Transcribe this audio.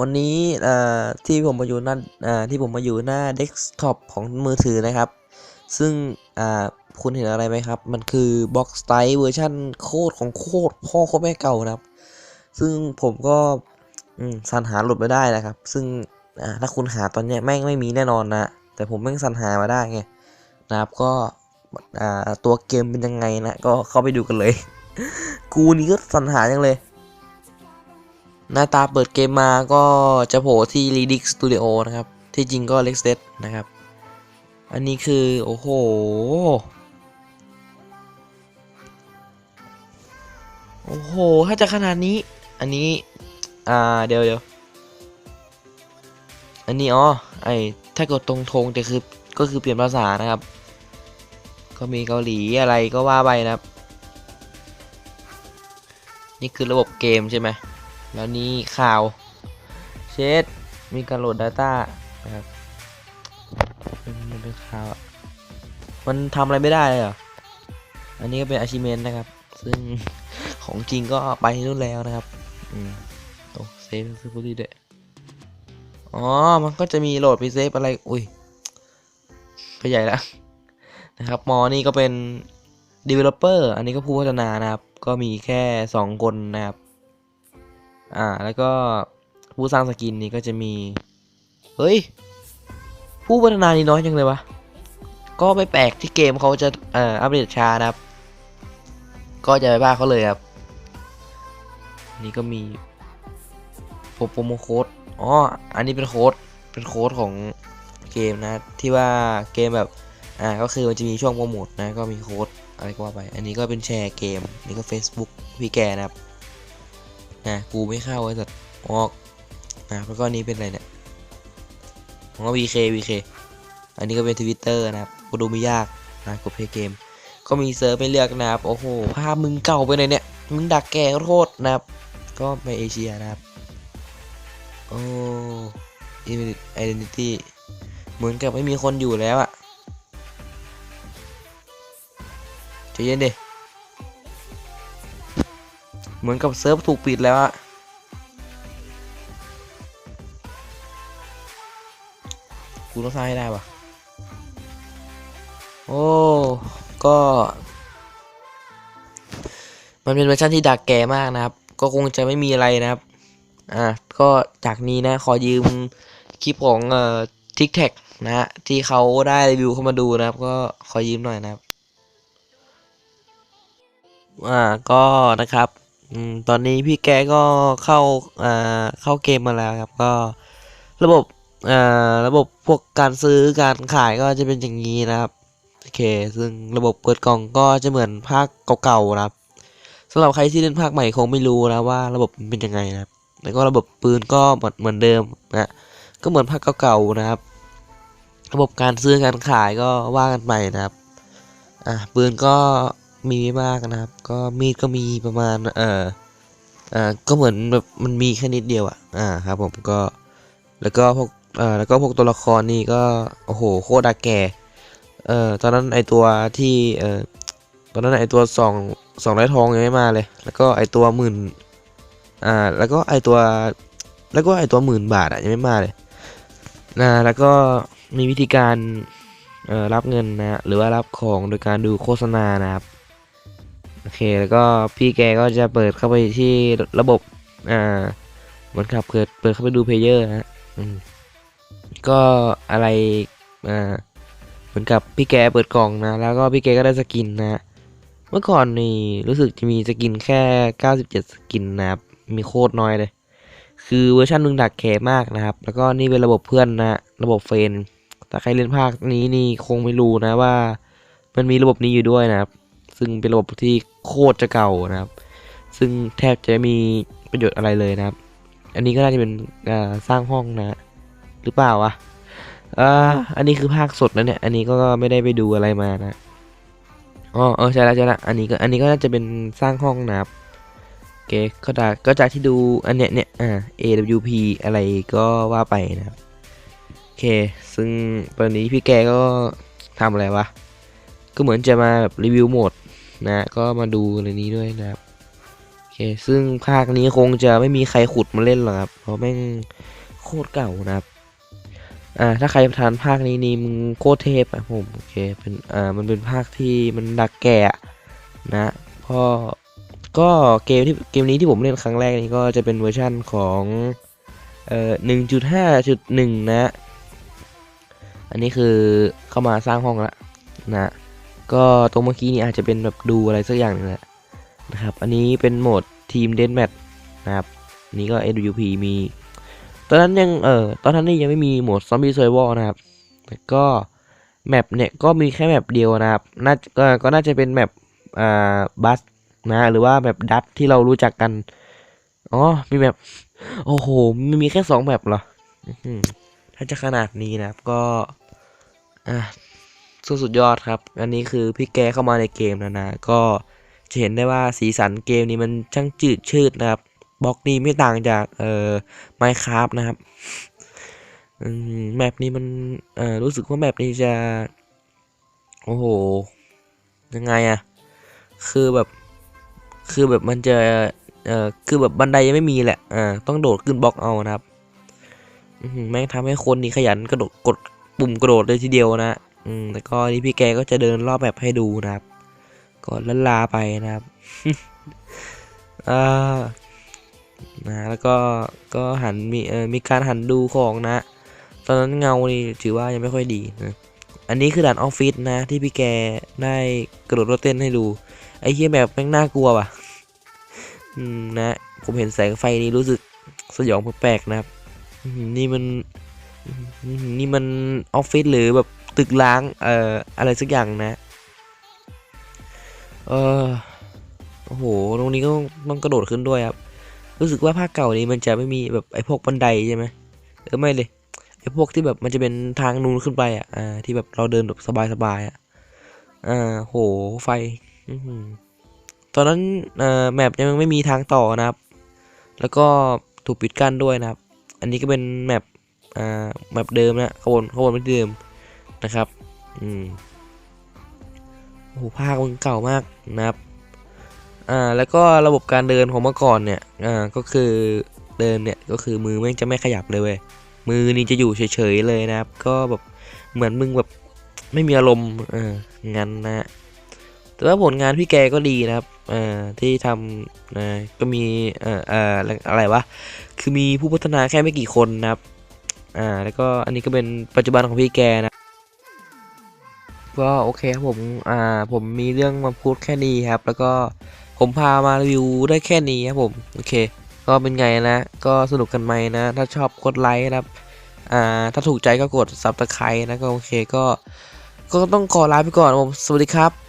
วันนี้ที่ผมมาอยู่หน้าอ่าที่ผมมาอยู่หน้าเดสก์ท็อปของมือถือนะครับ ซึ่งคุณเห็นอะไรไหมครับ มันคือ Box s t y l e เวอร์ชันโคตรของโคตรพ่อโคตรแม่เก่านะครับ ซึ่งผมก็สรรหาหลุดมาได้นะครับ ซึ่งถ้าคุณหาตอนนี้แม่งไม่มีแน่นอนนะ แต่ผมแม่งสรรหามาได้ไงนะครับก็ตัวเกมเป็นยังไงนะ ก็เข้าไปดูกันเลย กูนี่ก็สรรหาจังเลย หน้าตาเปิดเกมมาก็จะโผล่ที่ Redix Studio นะครับ ที่จริงก็ Lex d e a d นะครับ อันนี้คือ โอ้โห โอ้โห ถ้าจะขนาดนี้ อันนี้ อ่า เดี๋ยวเดี๋ยวอันนี้อ๋อ ไอถ้ากดตรงทงแต่คือ ก็คือเปลี่ยนภาษานะครับ ก็มีเกาหลีอะไรก็ว่าไปนะครับ นี่คือระบบเกมใช่ไหม แล้วนี่ข่าวเชดมีการโหลด Data นะครับมันเป็นข่าว มันทำอะไรไม่ได้เลยเหรอ อันนี้ก็เป็น achievement นะครับ ซึ่งของจริงก็ไปนู่นแล้วนะครับ อืมโอ้เซฟซื้อพูดด้อ๋อ มันก็จะมีโหลดไปเซฟอะไร อุ้ยไปใหญ่แล้วนะครับ มอนี่ก็เป็น developer อันนี้ก็ผู้พัฒนานะครับ ก็มีแค่ 2 คนนะครับ อ่า แล้วก็ผู้สร้างสกินนี่ก็จะมี เฮ้ย ผู้พัฒนานี่น้อยจังเลยวะ ก็ไม่แปลกที่เกมเขาจะอ่ออัปเดตช้านะครับ ก็จะไปบ้าเขาเลยครับ นี่ก็มีโปรโปรโมโค้ดอ๋อ อันนี้เป็นโค้ด เป็นโค้ดของเกมนะ ที่ว่าเกมแบบ อ่า ก็คือมันจะมีช่วงโปรโมทนะ ก็มีโค้ดอะไรก็ว่าไป อันนี้ก็เป็นแชร์เกม นี่ก็ Facebook พี่แกนะครับ นะกูไม่เข้าไอ้สัตว์ออกนะแล้วก็นี้เป็นอะไรเนี่ยของเรา VK VK อันนี้ก็เป็น Twitter นะครับกูดูไม่ยากนะกดเพย์เกม ก็มีเซิร์ฟให้เลือกนะครับ โอ้โห ภาพมึงเก่าไปเลยเนี่ย มึงดักแกขอโทษนะครับ ก็ไปเอเชียนะครับ โอ้อินไอเดนิตี้ เหมือนกับไม่มีคนอยู่แล้วอะใจเย็นดิ เหมือนกับเซิร์ฟถูกปิดแล้วอะกูต้องสร้างให้ได้ปะโอ้ ก็ มันเป็นเวอร์ชันที่ดักแก่มากนะครับ ก็คงจะไม่มีอะไรนะครับ อ่าก็จากนี้นะ ขอยืมคลิปของเอ่อทิกแท็กนะ ที่เขาได้รีวิวเข้ามาดูนะครับ ก็ขอยืมหน่อยนะครับ อ่า ก็นะครับ อืมตอนนี้พี่แกก็เข้าอ่าเข้าเกมมาแล้วครับ ก็ระบบอ่าระบบพวกการซื้อการขายก็จะเป็นอย่างนี้นะครับโอเค ซึ่งระบบเปิดกล่องก็จะเหมือนภาคเก่าๆนะครับสำหรับใครที่เล่นภาคใหม่คงไม่รู้นะว่าระบบมันเป็นยังไงนะครับแล้วก็ระบบปืนก็เหมือนเหมือนเดิมนะก็เหมือนภาคเก่าๆนะครับ ระบบการซื้อการขายก็ว่ากันไปนะครับอ่าปืนก็ มีไม่มากนะครับ ก็มีดก็มีประมาณเอ่ออ่าก็เหมือนแบบมันมีแค่นิดเดียวอะอ่าครับผมก็แล้วก็พวกเอ่อแล้วก็พวกตัวละครนี่ก็โอ้โหโคตรดักแก่เอ่อตอนนั้นไอตัวที่เอ่อตอนนั้นไอตัวสองสองร้อยทองยังไม่มาเลย แล้วก็ไอตัวหมื่นอ่าแล้วก็ไอตัวแล้วก็ไอตัวหมื่นบาทอะยังไม่มาเลยนะแล้วก็มีวิธีการเอ่อรับเงินนะหรือว่ารับของโดยการดูโฆษณานะครับ โอเคแล้วก็พี่แกก็จะเปิดเข้าไปที่ระบบ อ่าเหมือนกับเปิดเปิดเข้าไปดูเพลเยอร์ฮะก็อะไรอ่าเหมือนกับพี่แกเปิดกล่องนะ แล้วก็พี่แกก็ได้สกินนะเมื่อก่อนนี่รู้สึกจะมีสกินแค่ 97 สกินนะครับ มีโคตรน้อยเลย คือเวอร์ชันมึงดักแขมากนะครับ แล้วก็นี่เป็นระบบเพื่อนนะ ระบบเฟรนด์ถ้าใครเล่นภาคนี้นี่คงไม่รู้นะว่า มันมีระบบนี้อยู่ด้วยนะครับ ซึ่งเป็นระบบที่ โคตรจะเก่านะครับ ซึ่งแทบจะมีประโยชน์อะไรเลยนะครับ อันนี้ก็น่าจะเป็นสร้างห้องนะ หรือเปล่าวะอันนี้คือภาคสดนะเนี่ย อันนี้ก็ไม่ได้ไปดูอะไรมานะอ๋อเออใช่แล้วใช่แล้วอันนี้ก็อันนี้ก็น่าจะเป็นสร้างห้องนะครับโอเคก็จากก็จากที่ดูอันเนี้ยเนี่ยอ่า AWP อะไรก็ว่าไปนะครับโอเค ซึ่งตอนนี้พี่แกก็ทำอะไรวะ ก็เหมือนจะมาแบบรีวิวโหมด นะก็มาดูอะไรนี้ด้วยนะครับโอเคซึ่งภาคนี้คงจะไม่มีใครขุดมาเล่นหรอกครับ เพราะแม่งโคตรเก่านะครับอ่าถ้าใครทานภาคนี้นี่มึงโคตรเทพอะผมโอเคเป็นอ่ามันเป็นภาคที่มันดักแก่อะนะพราะก็เกมที่เกมนี้ที่ผมเล่นครั้งแรกนี่ก็จะเป็นเวอร์ชั่นของเอ่อหนึ่งจุดห้าจุดหนึ่งนะ อันนี้คือเข้ามาสร้างห้องละนะ ก็ตรงเมื่อกี้นี่อาจจะเป็นแบบดูอะไรสักอย่างนึงแหละนะครับ อันนี้เป็นโหมดทีมเดนแมทนะครับนนี้ก็ AWP มี ตอนนั้นยังเออตอนนั้นนี่ยังไม่มีโหมดซอมบี้เซอร์วนะครับแต่ก็แมปเนี่ยก็มีแค่แมปเดียวนะครับน่าก็ก็น่าจะเป็นแมปอ่าบัสนะหรือว่าแมปดัตที่เรารู้จักกันอ๋อมีแมปโอ้โหมันมีแค่สองแมปเหรออื้อหือถ้าจะขนาดนี้นะครับก็อะ สุดสุดยอดครับ อันนี้คือพี่แกเข้ามาในเกมแล้วนะ ก็จะเห็นได้ว่าสีสันเกมนี้มันช่างจืดชืดนะครับบล็อกนี้ไม่ต่างจากเอ่อไมค r a f t นะครับแมปนี้มันเอ่อรู้สึกว่าแมปนี้จะ โอ้โห ยังไงอะคือแบบ คือแบบมันจะเอ่อคือแบบบันไดยังไม่มีแหละอ่าต้องโดดขึ้นบล็อกเอานะครับแม่งทำให้คนนี่ขยันกระโดดกดปุ่มกระโดดเลยทีเดียวนะ อืมแต่ก็นี่พี่แกก็จะเดินรอบแบบให้ดูนะครับก็ลันลาไปนะครับอ่านะแล้วก็ก็หันมีเออมีการหันดูของนะ ตอนนั้นเงานี่ถือว่ายังไม่ค่อยดีนะอันนี้คือด่านออฟฟิศนะที่พี่แกได้กระโดดรถเต้นให้ดู ไอ้เหี้ยแบบแม่งน่ากลัวว่ะอืมนะผมเห็นแสงไฟนี้รู้สึกสยองแปลกๆนะครับ นี่มันนี่มันออฟฟิศหรือแบบ ตึกล้าง เอ่อ อะไรสักอย่างนะ เออโอ้โห ตรงนี้ก็ต้องกระโดดขึ้นด้วยครับ รู้สึกว่าภาคเก่านี้มันจะไม่มีแบบไอ้พวกบันไดใช่ไหมเออไม่เลย ไอ้พวกที่แบบมันจะเป็นทางนูนขึ้นไปอะ อ่า ที่แบบเราเดินแบบสบายๆอะ อ่า โห ไฟ อื้อหือตอนนั้น เอ่อ แมปยังไม่มีทางต่อนะครับ แล้วก็ถูกปิดกั้นด้วยนะครับ อันนี้ก็เป็นแมป อ่า แมปเดิมนะขบวนขบวนไม่เดิม นะครับ อืมโอ้โหภาคมันเก่ามากนะครับ อ่า แล้วก็ระบบการเดินของเมื่อก่อนเนี่ย อ่า ก็คือเดินเนี่ย ก็คือมือแม่งจะไม่ขยับเลยเว้ย มือนี่จะอยู่เฉยๆเลยนะครับ ก็แบบเหมือนมึงแบบไม่มีอารมณ์เอองั้นนะแต่ว่าผลงานพี่แกก็ดีนะครับเอ่อที่ทำนะก็มีเอ่อเอ่ออะไรวะ คือมีผู้พัฒนาแค่ไม่กี่คนนะครับ อ่า แล้วก็อันนี้ก็เป็นปัจจุบันของพี่แกนะ ก็โอเคครับผมอ่าผมมีเรื่องมาพูดแค่นี้ครับ แล้วก็ผมพามารีวิวได้แค่นี้ครับผมโอเค ก็เป็นไงนะ ก็สนุกกันไหมนะ ถ้าชอบกดไลค์นะครับอ่าถ้าถูกใจก็กดซับสไครต์นะก็โอเคก็ ก็ต้องขอลาไปก่อนผมสวัสดีครับ